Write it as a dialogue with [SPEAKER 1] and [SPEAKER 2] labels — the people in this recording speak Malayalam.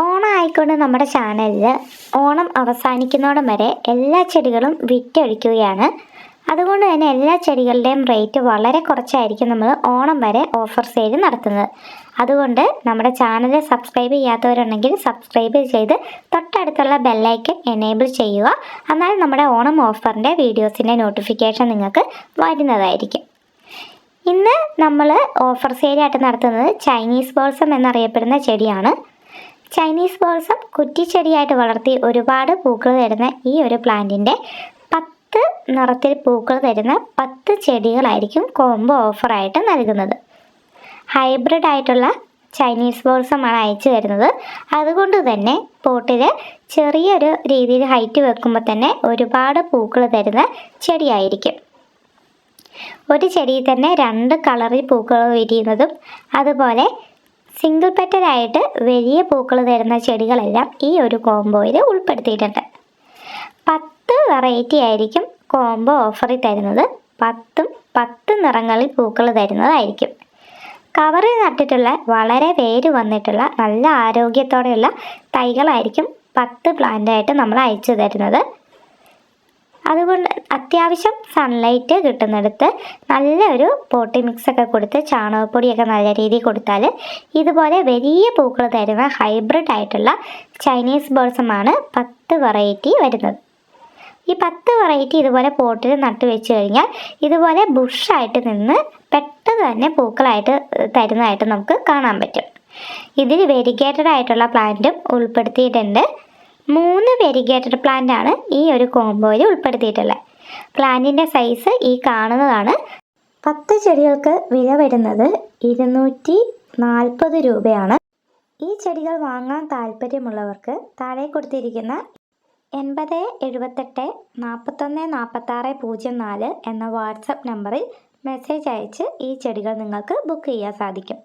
[SPEAKER 1] ഓണം ആയിക്കൊണ്ട് നമ്മുടെ ചാനലിൽ ഓണം അവസാനിക്കുന്നോടം വരെ എല്ലാ ചെടികളും വിറ്റഴിക്കുകയാണ്. അതുകൊണ്ട് തന്നെ എല്ലാ ചെടികളുടെയും റേറ്റ് വളരെ കുറച്ചായിരിക്കും നമ്മൾ ഓണം വരെ ഓഫർ സെയിൽ നടത്തുന്നത്. അതുകൊണ്ട് നമ്മുടെ ചാനൽ സബ്സ്ക്രൈബ് ചെയ്യാത്തവരുണ്ടെങ്കിൽ സബ്സ്ക്രൈബ് ചെയ്ത് തൊട്ടടുത്തുള്ള ബെല്ലൈക്കൻ എനേബിൾ ചെയ്യുക. എന്നാൽ നമ്മുടെ ഓണം ഓഫറിന്റെ വീഡിയോസിന്റെ നോട്ടിഫിക്കേഷൻ നിങ്ങൾക്ക് വരുന്നതായിരിക്കും. ഇന്ന് നമ്മൾ ഓഫർ സെയിലായിട്ട് നടത്തുന്നത് ചൈനീസ് ബോൾസം എന്നറിയപ്പെടുന്ന ചെടിയാണ്. ചൈനീസ് ബോൾസം കുറ്റിച്ചെടിയായിട്ട് വളർത്തി ഒരുപാട് പൂക്കൾ തരുന്ന ഈ ഒരു പ്ലാന്റിന്റെ പത്ത് നിറത്തിൽ പൂക്കൾ തരുന്ന പത്ത് ചെടികളായിരിക്കും കോംബോ ഓഫറായിട്ട് നൽകുന്നത്. ഹൈബ്രിഡ് ആയിട്ടുള്ള ചൈനീസ് ബോൾസമാണ് അയച്ചു തരുന്നത്. അതുകൊണ്ട് തന്നെ പോട്ടിൽ ചെറിയൊരു രീതിയിൽ ഹൈറ്റ് വെക്കുമ്പോൾ തന്നെ ഒരുപാട് പൂക്കൾ തരുന്ന ചെടിയായിരിക്കും. ഒരു ചെടിയിൽ തന്നെ രണ്ട് കളറിൽ പൂക്കൾ വിരിയുന്നതും അതുപോലെ സിംഗിൾ പെറ്റലായിട്ട് വലിയ പൂക്കൾ തരുന്ന ചെടികളെല്ലാം ഈ ഒരു കോംബോയിൽ ഉൾപ്പെടുത്തിയിട്ടുണ്ട്. പത്ത് വെറൈറ്റി ആയിരിക്കും കോംബോ ഓഫറിൽ തരുന്നത്. പത്തും പത്ത് നിറങ്ങളിൽ പൂക്കൾ തരുന്നതായിരിക്കും. കവറിൽ നട്ടിട്ടുള്ള വളരെ വേര് വന്നിട്ടുള്ള നല്ല ആരോഗ്യത്തോടെയുള്ള തൈകളായിരിക്കും പത്ത് പ്ലാന്റായിട്ട് നമ്മൾ അയച്ചു തരുന്നത്. അതുകൊണ്ട് അത്യാവശ്യം സൺലൈറ്റ് കിട്ടുന്നിടത്ത് നല്ലൊരു പോട്ടി മിക്സ് ഒക്കെ കൊടുത്ത് ചാണകപ്പൊടിയൊക്കെ നല്ല രീതിയിൽ കൊടുത്താൽ ഇതുപോലെ വലിയ പൂക്കൾ തരുന്ന ഹൈബ്രിഡ് ആയിട്ടുള്ള ചൈനീസ് ബോൾസമാണ് പത്ത് വെറൈറ്റി വരുന്നത്. ഈ പത്ത് വെറൈറ്റി ഇതുപോലെ പോട്ടിൽ നട്ട് വെച്ച് കഴിഞ്ഞാൽ ഇതുപോലെ ബുഷായിട്ട് നിന്ന് പെട്ടെന്ന് തന്നെ പൂക്കളായിട്ട് തരുന്നതായിട്ട് നമുക്ക് കാണാൻ പറ്റും. ഇതിൽ വെരിഗേറ്റഡ് ആയിട്ടുള്ള പ്ലാന്റും ഉൾപ്പെടുത്തിയിട്ടുണ്ട്. മൂന്ന് വെരിഗേറ്റഡ് പ്ലാന്റ് ആണ് ഈ ഒരു കോംബോയിൽ ഉൾപ്പെടുത്തിയിട്ടുള്ളത്. പ്ലാന്റിന്റെ സൈസ് ഈ കാണുന്നതാണ്. പത്ത് ചെടികൾക്ക് വില വരുന്നത് ഇരുന്നൂറ്റി നാൽപ്പത് രൂപയാണ്. ഈ ചെടികൾ വാങ്ങാൻ താല്പര്യമുള്ളവർക്ക് താഴെ കൊടുത്തിരിക്കുന്ന എൺപത് എഴുപത്തെട്ട് നാൽപ്പത്തൊന്ന് നാൽപ്പത്താറ് പൂജ്യം നാല് എന്ന വാട്സപ്പ് നമ്പറിൽ മെസ്സേജ് അയച്ച് ഈ ചെടികൾ നിങ്ങൾക്ക് ബുക്ക് ചെയ്യാൻ സാധിക്കും.